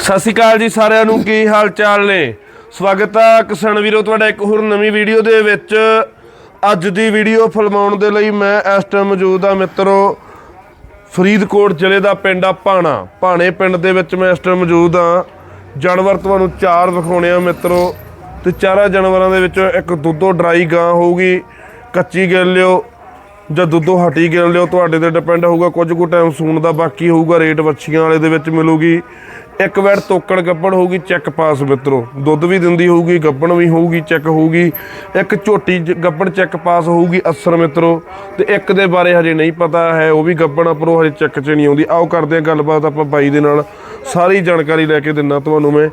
ਸਤਿ ਸ਼੍ਰੀ ਅਕਾਲ ਜੀ ਸਾਰਿਆਂ ਨੂੰ, ਕੀ ਹਾਲ ਚਾਲ ਨੇ? ਸਵਾਗਤ ਹੈ ਕਿਸਾਨ ਵੀਰੋ, ਤੁਹਾਡਾ ਇੱਕ ਹੋਰ ਨਵੀਂ ਵੀਡੀਓ ਦੇ ਵਿੱਚ। ਅੱਜ ਦੀ ਵੀਡੀਓ ਫਿਲਮਾਉਣ ਦੇ ਲਈ ਮੈਂ ਇਸ ਟਾਈਮ ਮੌਜੂਦ ਆ ਮਿੱਤਰੋ, ਫਰੀਦਕੋਟ ਜ਼ਿਲ੍ਹੇ ਦਾ ਪਿੰਡ ਆ ਭਾਣਾ। ਭਾਣੇ ਪਿੰਡ ਦੇ ਵਿੱਚ ਮੈਂ ਇਸ ਟਾਈਮ ਮੌਜੂਦ ਆ। ਜਾਨਵਰ ਤੁਹਾਨੂੰ ਚਾਰ ਵਿਖਾਉਣੇ ਆ ਮਿੱਤਰੋ, ਤੇ ਚਾਰਾਂ ਜਾਨਵਰਾਂ ਦੇ ਵਿੱਚੋਂ ਇੱਕ ਦੁੱਧੋ ਡਰਾਈ ਗਾਂ ਹੋਊਗੀ। ਕੱਚੀ ਗਿੱਲਿਓ ਜਾਂ ਦੁੱਧੋ ਹਟੀ ਗਿਣ ਲਿਓ ਤੁਹਾਡੇ ਤੇ ਡਿਪੈਂਡ ਹੋਊਗਾ, ਕੁਝ ਕੁ ਟਾਈਮ ਸੂਣ ਦਾ ਬਾਕੀ ਹੋਊਗਾ ਰੇਟ ਵੱਛੀਆਂ ਵਾਲੇ ਦੇ ਵਿੱਚ ਮਿਲੂਗੀ। ਇੱਕ ਵੈੜ ਤੋਕੜ ਗੱਬਣ ਹੋਊਗੀ ਚੈੱਕ ਪਾਸ ਮਿੱਤਰੋ। ਦੁੱਧ ਵੀ ਦਿੰਦੀ ਹੋਊਗੀ ਗੱਬਣ ਵੀ ਹੋਊਗੀ ਚੈੱਕ ਹੋਊਗੀ। ਇੱਕ ਝੋਟੀ ਜ- ਗੱਬਣ ਚੈੱਕ ਪਾਸ ਹੋਊਗੀ ਅਸਰ ਮਿੱਤਰੋ। ਤੇ ਇੱਕ ਦੇ ਬਾਰੇ ਹਜੇ ਨਹੀਂ ਪਤਾ ਹੈ, ਉਹ ਵੀ ਗੱਬਣ ਪਰ ਹਜੇ ਚੈੱਕ 'ਚ ਨਹੀਂ ਆਉਂਦੀ। ਆਓ ਕਰਦੇ ਹਾਂ ਗੱਲਬਾਤ ਆਪਾਂ ਬਾਈ ਦੇ ਨਾਲ। ਸਾਰੀ ਜਾਣਕਾਰੀ ਲੈ ਕੇ ਦਿੰਨਾ ਤੁਹਾਨੂੰ ਮੈਂ।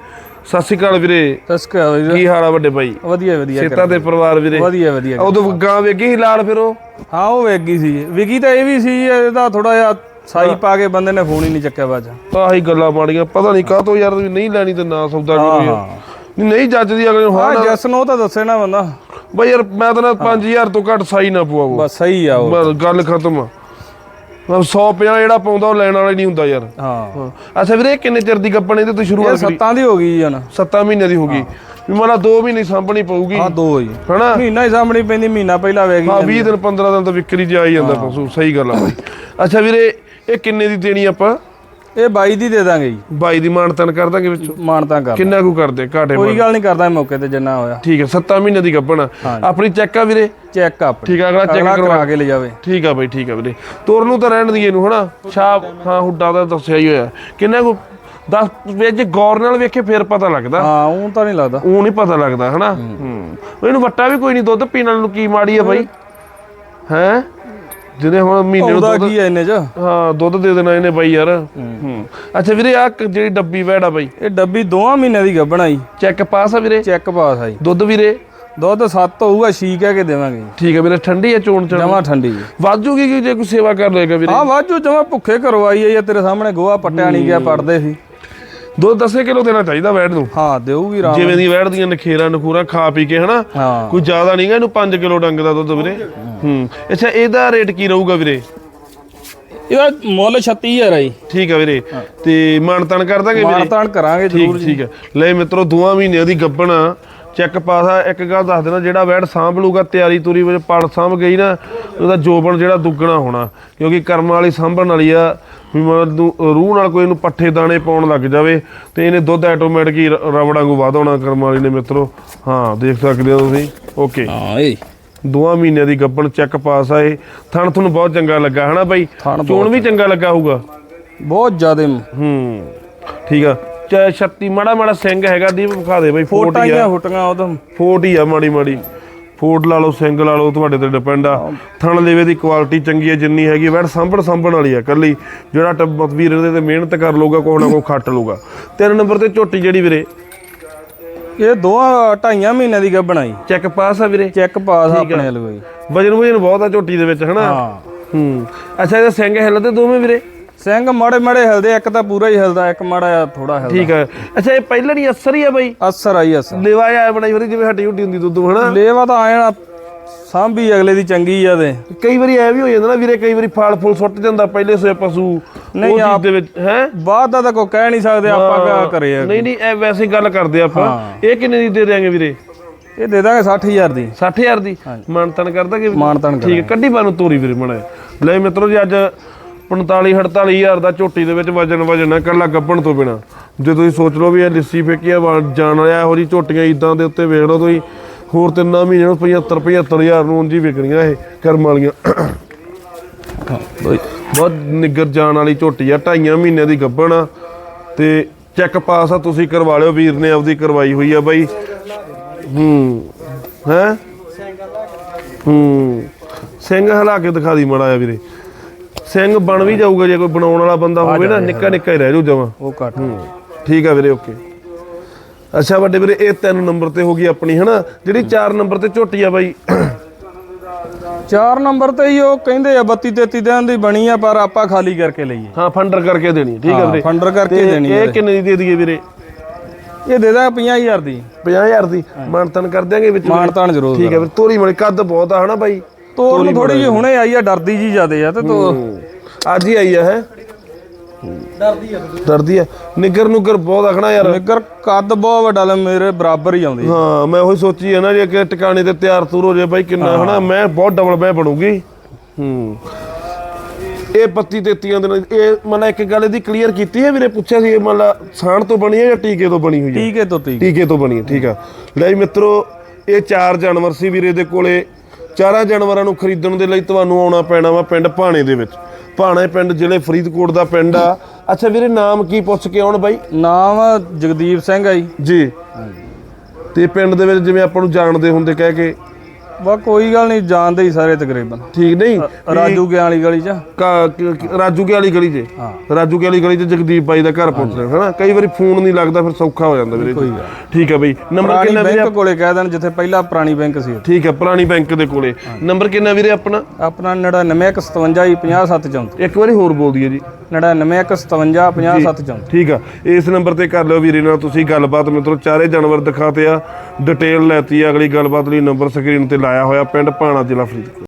ਸਤਿ ਸ਼੍ਰੀ ਅਕਾਲ ਵੀਰੇ। ਤਸਕਾ ਕੀ ਹਾਲ ਆ ਵੱਡੇ ਬਾਈ ਵਧੀਆ ਵਧੀਆ ਸੇਤਾ ਦੇ ਪਰਿਵਾਰ ਵੀਰੇ। ਵਧੀਆ ਵਧੀਆ ਉਦੋਂ ਗਾਂ ਵੇਗੀ ਸੀ ਲਾਲ ਫਿਰ ਉਹ? ਹਾਂ ਉਹ ਵੇਗੀ ਸੀ। ਵਿਗੀ ਤਾਂ ਇਹ ਵੀ ਸੀ ਇਹਦਾ ਥੋੜਾ ਜਿਹਾ ਸਾਈ ਪਾ ਕੇ ਬੰਦੇ ਨੇ ਫੋਨ ਹੀ ਨਹੀਂ ਚੱਕਿਆ ਬਾਜਾ ਤਾਂ ਆਹੀ ਗੱਲਾਂ ਮਾੜੀਆਂ ਪਤਾ ਨਹੀਂ ਕਾਹ ਤੋਂ ਯਾਰ ਨਹੀਂ ਲੈਣੀ ਤੇ ਨਾ ਸੌਦਾ ਕਰੋ ਨਹੀਂ, ਨਹੀਂ ਜੱਜਦੀ ਅਗਲੇ ਨੂੰ ਹਾਂ ਜਸ ਨੂੰ ਤਾਂ ਦੱਸੇ ਨਾ ਬੰਦਾ। ਬਈ ਯਾਰ ਮੈਂ ਤਾਂ ਨਾ 5000 ਤੋਂ ਘੱਟ ਸਾਈ ਨਾ ਪਵਾਵੋ ਬਸ ਸਹੀ ਆ ਉਹ ਗੱਲ ਖਤਮ ਆ। 150 ਜਿਹੜਾ ਪਾਉਂਦਾ ਉਹ ਲੈਣ ਵਾਲਾ ਨਹੀਂ ਹੁੰਦਾ ਯਾਰ। ਹਾਂ। ਅੱਛਾ ਵੀਰੇ ਇਹ ਕਿੰਨੇ ਚਿਰ ਦੀ ਗੱਪਣ ਇਹਦੇ ਤੋਂ ਸ਼ੁਰੂਆਤ ਕਰੀ? ਸੱਤਾਂ ਦੀ ਹੋ ਗਈ ਜਨ 7 ਮਹੀਨੇ ਦੀ ਹੋ ਗਈ। ਵੀ ਮਾਲਾ 2 ਮਹੀਨੇ ਸਾਂਭਣੀ ਪਊਗੀ। ਹਾਂ ਦੋ ਹੀ ਹਨਾ? ਮਹੀਨਾ ਹੀ ਸਾਹਮਣੀ ਪੈਂਦੀ ਮਹੀਨਾ ਪਹਿਲਾਂ ਵੇਗੀ ਹਾਂ 20 ਦਿਨ 15 ਦਿਨ ਤਾਂ ਵਿਕਰੀ ਚ ਆ ਹੀ ਜਾਂਦਾ ਪਸ਼ੂ ਸਹੀ ਗੱਲ ਆ। ਅੱਛਾ ਵੀਰੇ ਇਹ ਕਿੰਨੇ ਦੀ ਦੇਣੀ ਆਪਾਂ? ਇਹ 22 ਦੀ ਦੇ ਦਾਂਗੇ ਜੀ। 22 ਦੀ ਮਾਨਤਨ ਕਰ ਦਾਂਗੇ ਵਿੱਚੋਂ। ਮਾਨਤਾ ਕਰ ਕਿੰਨਾ ਕੁ ਕਰਦੇ ਘਾਟੇ ਕੋਈ ਗੱਲ ਨਹੀਂ ਕਰਦਾ ਮੌਕੇ ਤੇ ਜਿੰਨਾ ਹੋਇਆ। ਠੀਕ ਹੈ 7 ਮਹੀਨੇ ਦੀ ਗੱਭਣ। ਆਪਣੀ ਚੈੱਕ ਆ ਵੀਰੇ? ਚੈੱਕ ਅਪ ਠੀਕ ਆ ਅਗਲਾ ਚੈੱਕ ਕਰਵਾ ਕਰਾ ਕੇ ਲੈ ਜਾਵੇ। ਠੀਕ ਆ ਬਈ ਠੀਕ ਆ ਵੀਰੇ। ਤੋਰ ਨੂੰ ਤਾਂ ਰਹਿਣ ਦਈਏ ਇਹਨੂੰ ਹਨਾ? ਛਾਪ ਹਾਂ ਹੁੱਡਾ ਦਾ ਦੱਸਿਆ ਹੀ ਹੋਇਆ। ਕਿੰਨਾ ਕੋ 10 ਵਿੱਚ ਗੌਰ ਨਾਲ ਵੇਖੇ ਫੇਰ ਪਤਾ ਲੱਗਦਾ। ਹਾਂ ਉਹ ਤਾਂ ਨਹੀਂ ਲੱਗਦਾ। ਉਹ ਨਹੀਂ ਪਤਾ ਲੱਗਦਾ ਹਨਾ? ਹੂੰ। ਇਹਨੂੰ ਵੱਟਾ ਵੀ ਕੋਈ ਨਹੀਂ ਦੁੱਧ ਪੀਣ ਵਾਲੇ ਨੂੰ ਕੀ ਮਾੜੀ ਆ ਬਾਈ? ਹੈ? ਜਿਹਨੇ ਹੁਣ ਮਹੀਨੇ ਨੂੰ ਉਹਦਾ ਕੀ ਹੈ ਇੰਨੇ ਚ? ਹਾਂ ਦੁੱਧ ਦੇ ਦੇਣਾ ਇਹਨੇ ਬਾਈ ਯਾਰ। ਹੂੰ। ਅੱਛਾ ਵੀਰੇ ਆ ਜਿਹੜੀ ਡੱਬੀ ਵੈੜਾ ਬਾਈ। ਇਹ ਡੱਬੀ ਦੋਵਾਂ ਮਹੀਨਿਆਂ ਦੀ ਗੱਬਣਾਈ ਚੈੱਕ ਪਾਸ ਆ ਵੀਰੇ? ਚੈੱਕ ਪਾਸ ਆਈ ਦੁੱਧ ਵੀਰੇ? ਦੁੱਧ 7 ਹੋਊਗਾ ਛੀ ਕਹਿ ਕੇ ਦੇਵਾਂਗੇ। ਠੀਕ ਆ ਵੀਰੇ ਠੰਡੀ ਆ ਚੋਣ ਚਣ। ਜਮਾ ਠੰਡੀ ਵਾਜੂਗੀ ਕਿ ਜੇ ਕੋਈ ਸੇਵਾ ਕਰ ਲਏਗਾ ਵੀਰੇ? ਹਾਂ ਵਾਜੂ ਜਮਾ ਭੁੱਖੇ ਕਰਵਾਈ ਹੈ ਤੇਰੇ ਸਾਹਮਣੇ ਗੋਹਾ ਪੱਟਿਆ ਨਹੀਂ ਗਿਆ ਪੜਦੇ ਸੀ। ਦੁੱਧ 10 ਕਿਲੋ ਦੇਣਾ ਚਾਹੀਦਾ ਵੈੜ ਨੂੰ। ਹਾਂ ਦੇਊਗੀ ਰਾਮ ਜਿਵੇਂ ਦੀ ਵੈੜ ਦੀਆਂ ਨਖੇਰਾਂ ਨਖੂਰਾ ਖਾ ਪੀ ਕੇ ਹਨਾ ਹਾਂ। ਕੋਈ ਜ਼ਿਆਦਾ ਨਹੀਂਗਾ ਇਹਨੂੰ 5 ਕਿਲੋ ਡੰਗ ਦਾ ਦੁੱਧ ਵੀਰੇ। ਹੂੰ ਅੱਛਾ ਇਹਦਾ ਰੇਟ ਕੀ ਰਹੂਗਾ ਵੀਰੇ? ਇਹਦਾ ਮੁੱਲ 36000 ਹੈ ਜੀ। ਠੀਕ ਆ ਵੀਰੇ ਤੇ ਮਾਨਤਨ ਕਰ ਦਾਂਗੇ ਵੀਰੇ? ਮਾਨਤਾਨ ਕਰਾਂਗੇ ਜ਼ਰੂਰ ਠੀਕ ਠੀਕ ਹੈ ਲੈ ਮਿੱਤਰੋ ਦੋਵਾਂ ਮਹੀਨਿਆਂ ਦੀ ਗੱਬਣ ਆ। ਚੈੱਕ ਪਾਸਾ ਇੱਕ ਗੱਲ ਦੱਸ ਦੇਣਾ ਜਿਹੜਾ ਵੈੜ ਸਾਂਭ ਲੂਗਾ ਤਿਆਰੀ ਤੁਰੀ ਵਿੱਚ ਪੜ ਸਾਂਭ ਗਈ ਨਾ ਉਹਦਾ ਜੋਬਨ ਜਿਹੜਾ ਦੁੱਗਣਾ ਹੋਣਾ। ਕਿਉਂਕਿ ਕਰਮ ਵਾਲੀ ਸਾਂਭਣ ਵਾਲੀ ਆ ਵੀ ਮਤਲਬ ਰੂਹ ਨਾਲ ਕੋਈ ਇਹਨੂੰ ਪੱਠੇ ਦਾਣੇ ਪਾਉਣ ਲੱਗ ਜਾਵੇ ਤੇ ਇਹਨੇ ਦੁੱਧ ਆਟੋਮੈਟਿਕ ਹੀ ਰ- ਰਬੜਾਂ ਨੂੰ ਵਧਾਉਣਾ ਕਰਮ ਵਾਲੀ ਨੇ ਮਿੱਤਰੋ। ਹਾਂ ਦੇਖ ਸਕਦੇ ਹੋ ਤੁਸੀਂ। ਓਕੇ ਹਾਂ ਏ। ਦੋਵਾਂ ਮਹੀਨਿਆਂ ਦੀ ਗੱਬਣ ਚੈੱਕ ਪਾਸ ਆ ਇਹ। ਥਣ ਤੁਹਾਨੂੰ ਬਹੁਤ ਚੰਗਾ ਲੱਗਾ ਹਨਾ ਬਾਈ? ਚੋਣ ਵੀ ਚੰਗਾ। ਲੱਗਾ ਹੋਊਗਾ। ਬਹੁਤ ਜ਼ਿਆਦੇ ਹੂੰ। ਠੀਕ ਆ। 36 ਮਾੜਾ ਮਾੜਾ ਸਿੰਘ ਹੈਗਾ ਦੀਪ ਵਿਖਾ ਦੇ ਬਾਈ ਫੋਟ ਹੀ ਆ ਉਹਦਾ ਫੋਟ ਹੀ ਆ ਮਾੜੀ ਮਾੜੀ ਫੋਟ ਲਾ ਲਓ ਸਿੰਘ ਲਾ ਲਓ ਤੁਹਾਡੇ ਤੇ ਡਿਪੈਂਡ ਆ। ਥਣ ਲੇਵੇ ਦੀ ਕੁਆਲਿਟੀ ਚੰਗੀ ਹੈ ਜਿੰਨੀ ਹੈਗੀ ਵੈਟ ਸਾਂਭਣ ਸਾਂਭਣ ਵਾਲੀ ਆ ਕੱਲੀ ਜਿਹੜਾ ਟੱਬ ਵੀਰ ਇਹਦੇ ਤੇ ਮਿਹਨਤ ਕਰ ਲਊਗਾ ਕੋਈ ਨਾ ਕੋਈ ਖੱਟ ਲਊਗਾ। ਤਿੰਨ ਨੰਬਰ ਤੇ ਝੋਟੀ ਜਿਹੜੀ ਵੀਰੇ? ਇਹ ਦੋਹਾਂ ਢਾਈਆਂ ਮਹੀਨਿਆਂ ਦੀ ਗੱਬਣਾਈ ਚੈੱਕ ਪਾਸ ਆ ਵੀਰੇ? ਚੈੱਕ ਪਾਸ ਆਪਣੇ ਲਗੋਈ ਵਜਨ ਵਜਨ ਬਹੁਤ ਆ ਝੋਟੀ ਦੇ ਵਿੱਚ ਹਨਾ? ਹਾਂ। ਹੂੰ। ਅੱਛਾ ਇਹਦੇ ਸਿੰਘ ਹਿੱਲਦੇ ਦੋਵੇਂ ਵੀਰੇ? ਸਿੰਘ ਮਾੜੇ ਮਾੜੇ ਹਿਲਦੇ ਇੱਕ ਤਾਂ ਪੂਰਾ ਹੀ ਹਿਲਦਾ ਇੱਕ ਮਾੜਾ ਥੋੜਾ ਹਿਲਦਾ। ਠੀਕ ਆ ਅੱਛਾ ਇਹ ਪਹਿਲਾਂ ਨਹੀਂ ਅਸਰ ਹੀ ਆ ਬਾਈ? ਅਸਰ ਆਈ ਅਸਰ। ਲੇਵਾ ਆ ਬਣਾਈ ਹੋਰੀ ਜਿਵੇਂ ਹੱਡੀ ਹੁੱਡੀ ਹੁੰਦੀ ਦੁੱਧ ਹਨਾ ਲੇਵਾ ਤਾਂ ਆਇਆ ਸਾਂਭੀ ਅਗਲੇ ਦੀ ਚੰਗੀ ਆ ਤੇ। ਕਈ ਵਾਰੀ ਐ ਵੀ ਹੋ ਜਾਂਦਾ ਨਾ ਵੀਰੇ ਕਈ ਵਾਰੀ ਫਲ ਫੁੱਲ ਸੁੱਟ ਜਾਂਦਾ ਪਹਿਲੇ ਸੋਏ ਪਸ਼ੂ ਨਹੀਂ, ਆਪ- ਦੇ ਵਿੱਚ ਹੈ? ਬਾਅਦ ਦਾ ਤਾਂ ਕੋਈ ਕਹਿ ਨਹੀਂ ਸਕਦੇ ਆਪਾਂ ਕਿਆ ਕਰੇ ਆ। ਨਹੀਂ ਨਹੀਂ ਐ ਵੈਸੇ ਹੀ ਗੱਲ ਕਰਦੇ ਆਪਾਂ। ਇਹ ਕਿੰਨੇ ਦੀ ਦੇ ਦਿਆਂਗੇ ਵੀਰੇ? ਇਹ ਦੇ ਦਾਂਗੇ 60000 ਦੀ। 60000 ਦੀ? ਮਾਨਤਨ ਕਰਦਾ ਕਿ ਮਾਨਤਾਨ ਠੀਕ ਹੈ ਕੱਢੀ ਬਾਨੂੰ ਤੋਰੀ ਵੀਰੇ ਮਣਾ ਲੈ ਮਿੱਤਰੋ ਜੀ ਅੱਜ 45 48000 ਦਾ ਝੋਟੀ ਦੇ ਵਿੱਚ ਵਜਨ ਵਜਨ ਹੈ ਕੱਲਾ ਗੱਬਣ ਤੋਂ ਬਿਨਾ। ਜੇ ਤੁਸੀਂ ਸੋਚ ਲਓ ਵੀ ਇਹ ਲਿੱਸੀ ਫੇਕੀ ਆ ਜਾਣ ਵਾਲਿਆ ਇਹੋ ਜੀ ਝੋਟੀਆਂ ਇਦਾਂ ਦੇ ਉੱਤੇ ਵੇਖ ਲਓ ਤੁਸੀਂ, ਹੋਰ ਤਿੰਨਾਂ ਮਹੀਨਿਆਂ ਨੂੰ 75 75000 ਨੂੰ ਉਂਝ ਹੀ ਵਿਕਣੀਆਂ ਇਹ ਕਰਮ ਵਾਲੀਆਂ। ਬਹੁਤ ਨਿੱਗਰ ਜਾਣ ਵਾਲੀ ਝੋਟੀ ਆ, ਢਾਈਆਂ ਮਹੀਨਿਆਂ ਦੀ ਗੱਭਣ ਆ, ਤੇ ਚੈੱਕ ਪਾਸ ਆ, ਤੁਸੀਂ ਕਰਵਾ ਲਿਓ, ਵੀਰ ਨੇ ਆਪਦੀ ਕਰਵਾਈ ਹੋਈ ਆ ਬਾਈ। ਹੂੰ, ਹੈ? ਹੂੰ, ਸਿੰਘ ਹਲਾ ਕੇ ਦਿਖਾ ਦੀ ਮੜਾ ਆ ਵੀਰੇ। ਸਿੰਘ ਬਣ ਵੀ ਜਾਊਗਾ ਜੇ ਕੋਈ ਬਣਾਉਣ ਵਾਲਾ ਬੰਦਾ ਹੋਵੇ ਨਾ ਨਿੱਕਾ ਨਿੱਕਾ ਹੀ ਰਹਿ ਜਾਊ ਜਮਾ। ਉਹ ਘੱਟ ਠੀਕ ਆ ਵੀਰੇ ਓਕੇ। ਅੱਛਾ ਵੱਡੇ ਵੀਰੇ ਇਹ ਤਿੰਨ ਨੰਬਰ ਤੇ ਹੋ ਗਈ ਆਪਣੀ ਹਨਾ? ਜਿਹੜੀ 4 ਨੰਬਰ ਤੇ ਝੋਟੀ ਆ ਬਾਈ। 4 ਨੰਬਰ ਤੇ ਹੀ ਉਹ ਕਹਿੰਦੇ ਆ 32 33 ਦਿਨ ਦੀ ਬਣੀ ਆ ਪਰ ਆਪਾਂ ਖਾਲੀ ਕਰਕੇ ਲਈਏ। ਹਾਂ ਫੰਡਰ ਕਰਕੇ ਦੇਣੀ ਠੀਕ ਆ ਵੀਰੇ। ਫੰਡਰ ਕਰਕੇ ਦੇਣੀ ਇਹ ਕਿੰਨੇ ਦੀ ਦੇ ਦਈਏ ਵੀਰੇ? ਇਹ ਦੇ ਦਾਂਗੇ 50000 ਦੀ। 50000 ਦੀ? ਮਾਨਤਨ ਕਰ ਦਿਆਂਗੇ ਵਿੱਚ ਮਾਨਤਾਨ ਜ਼ਰੂਰ ਠੀਕ ਹੈ ਵੀਰੇ ਤੋਰੀ ਮਲੇ ਕੱਦ ਬਹੁਤ ਆ ਹਨਾ ਬਾਈ? ਤੋਰ ਨੂੰ ਥੋੜੀ ਜਿਹੀ ਹੁਣੇ ਆਈ ਆ ਡਰਦੀ ਜੀ ਜਿਆਦੇ ਆ ਤੇ ਤੋ। ਅੱਜ ਹੀ ਆਈ ਆ ਹੈ। ਡਰਦੀ ਆ। ਡਰਦੀ ਆ। ਨਿੱਗਰ ਨੁੱਗਰ ਬਹੁਤ ਆਖਣਾ ਯਾਰ। ਨਿੱਗਰ ਕੱਦ ਬਹੁਤ ਵੱਡਾ ਲੈ ਮੇਰੇ ਬਰਾਬਰ ਹੀ ਆਉਂਦੀ। ਹਾਂ ਮੈਂ ਉਹੀ ਸੋਚੀ ਹੈ ਨਾ ਜੇ ਕਿ ਟਿਕਾਣੇ ਤੇ ਤਿਆਰ ਤੂਰ ਹੋ ਜਾਏ ਬਾਈ ਕਿੰਨਾ ਹਨਾ ਮੈਂ ਬਹੁਤ ਡਬਲ ਮੈਂ ਬਣੂਗੀ। ਹੂੰ। ਇਹ ਪੱਤੀ ਤੇਤੀਆਂ ਦੇ ਨਾਲ ਇਹ ਮਨ ਇੱਕ ਗੱਲ ਇਹਦੀ ਕਲੀਅਰ ਕੀਤੀ ਹੈ ਵੀਰੇ ਪੁੱਛਿਆ ਸੀ ਇਹ ਮੰਨ ਲਾ ਸਾਣ ਤੋਂ ਬਣੀ ਹੈ ਜਾਂ ਟੀਕੇ ਤੋਂ ਬਣੀ ਹੋਈ ਹੈ? ਟੀਕੇ ਤੋਂ ਟੀਕੇ। ਤੋਂ ਬਣੀ ਹੈ ਠੀਕ ਆ। ਲੈ ਜੀ ਮਿੱਤਰੋ ਇਹ ਚਾਰ ਜਾਨਵਰ ਸੀ ਵੀਰੇ ਦੇ ਕੋਲੇ। ਚਾਰਾਂ ਜਾਨਵਰਾਂ ਨੂੰ ਖਰੀਦਣ ਦੇ ਲਈ ਤੁਹਾਨੂੰ ਆਉਣਾ ਪੈਣਾ ਵਾ ਪਿੰਡ ਭਾਣੇ ਦੇ ਵਿੱਚ। ਭਾਣੇ ਪਿੰਡ ਜ਼ਿਲ੍ਹੇ ਫਰੀਦਕੋਟ ਦਾ ਪਿੰਡ ਆ। ਅੱਛਾ ਵੀਰੇ ਨਾਮ ਕੀ ਪੁੱਛ ਕੇ ਆਉਣ ਬਾਈ? ਨਾਮ ਜਗਦੀਪ ਸਿੰਘ ਆ ਜੀ। ਜੀ। ਤੇ ਪਿੰਡ ਦੇ ਵਿੱਚ ਜਿਵੇਂ ਆਪਾਂ ਨੂੰ ਜਾਣਦੇ ਹੁੰਦੇ ਕਹਿ ਕੇ ਬਾ ਕੋਈ ਗੱਲ ਨਹੀਂ ਜਾਣਦੇ ਹੀ ਸਾਰੇ ਤਕਰੀਬਨ। ਠੀਕ ਨਹੀਂ? ਰਾਜੂ ਗਿਆ ਵਾਲੀ ਗਲੀ 'ਚ। ਕਾ- ਕ- ਕ- ਰਾਜੂ ਕੇ ਵਾਲੀ ਗਲੀ 'ਚ। ਰਾਜੂ ਕੇ ਵਾਲੀ ਗਲੀ 'ਚ ਜਗਦੀਪ ਬਾਈ ਦਾ ਘਰ ਪਹੁੰਚਣਾ ਹਨਾ? ਕਈ ਵਾਰੀ ਫੋਨ ਨਹੀਂ ਲੱਗਦਾ ਫਿਰ ਸੌਖਾ ਹੋ ਜਾਂਦਾ ਵੀਰੇ ਠੀਕ ਹੈ ਬਈ। ਨੰਬਰ ਪੁਰਾਣੀ ਕਿੰਨਾ ਵੀਰੇ ਬੈਂਕ ਕੋਲੇ ਕਹਿ ਦੇਣ ਜਿੱਥੇ ਪਹਿਲਾਂ ਪੁਰਾਣੀ ਬੈਂਕ ਸੀ ਠੀਕ ਹੈ ਪੁਰਾਣੀ ਬੈਂਕ ਦੇ ਕੋਲੇ। ਨੰਬਰ ਕਿੰਨਾ ਵੀਰੇ ਆਪਣਾ? ਆਪਣਾ 9957 5734 ਇੱਕ ਵਾਰੀ ਹੋਰ ਬੋਲ ਦਈਏ ਜੀ। 9957 5734 ਠੀਕ ਆ। ਇਸ ਨੰਬਰ ਤੇ ਕਰ ਲਿਓ ਵੀਰੇ ਨਾਲ ਤੁਸੀਂ ਗੱਲਬਾਤ ਮਿੱਤਰੋ, ਚਾਰੇ ਜਾਨਵਰ ਦਿਖਾਤੇ ਆ, ਡਿਟੇਲ ਲੈਤੀ ਆ, ਅਗਲੀ ਗੱਲਬਾਤ ਲਈ ਨੰਬਰ ਸਕਰੀਨ ਤੇ ਲਾਇਆ ਹੋਇਆ, ਪਿੰਡ ਭਾਣਾ ਜ਼ਿਲ੍ਹਾ ਫਰੀਦਕੋਟ।